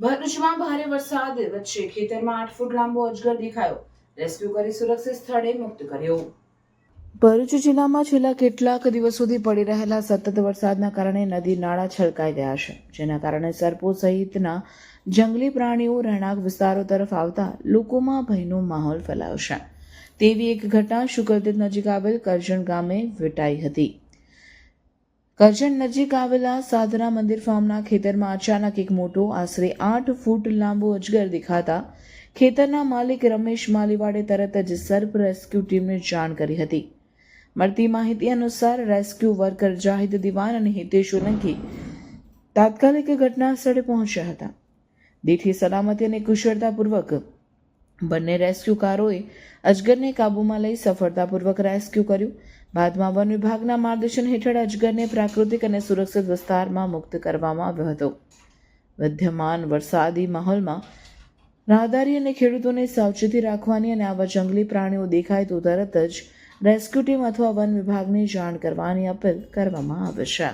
ભરૂચમાં ભારે વરસાદ, વચ્ચે ખેતરમાં આઠ ફૂટ લાંબો અજગર દેખાયો. રેસ્ક્યુ કરી સુરક્ષિત સ્થળે મુક્ત કર્યો. ભરૂચ જિલ્લામાં છેલ્લા કેટલાક દિવસોથી પડી રહેલા સતત વરસાદના કારણે નદી, નાળા છલકાઈ ગયા છે, જેના કારણે સરપો સહિતના જંગલી પ્રાણીઓ રહેણાંક વિસ્તારો તરફ આવતા લોકોમાં ભયનો માહોલ ફેલાયો છે. તેવી એક ઘટના શુક્રતીર્થ નજીક આવેલ કરજણ ગામે વિટાઈ હતી. કરજણ નજીક આવેલા સાધના મંદિર ફાર્મના ખેતરમાં અચાનક એક મોટો, આશરે આઠ ફૂટ લાંબો અજગર દેખાતા ખેતરના માલિક રમેશ માલીવાડે તરત જ સર્પ રેસ્ક્યુ ટીમને જાણ કરી હતી. મળતી માહિતી અનુસાર રેસ્ક્યુ વર્કર જાહિદ દિવાન અને હિતેશ સોલંકી તાત્કાલિક ઘટના સ્થળે પહોંચ્યા હતા. દેઠી સલામતી અને કુશળતાપૂર્વક બંને રેસ્ક્યુકારોએ અજગરને કાબૂમાં લઈ સફળતાપૂર્વક રેસ્ક્યુ કર્યું. બાદમાં વન વિભાગના માર્ગદર્શન હેઠળ અજગરને પ્રાકૃતિક અને સુરક્ષિત વિસ્તારમાં મુક્ત કરવામાં આવ્યો હતો. વિદ્યમાન વરસાદી માહોલમાં રાહદારી અને ખેડૂતોને સાવચેતી રાખવાની અને આવા જંગલી પ્રાણીઓ દેખાય તો તરત જ રેસ્ક્યુ ટીમ અથવા વન વિભાગને જાણ કરવાની અપીલ કરવામાં આવે છે.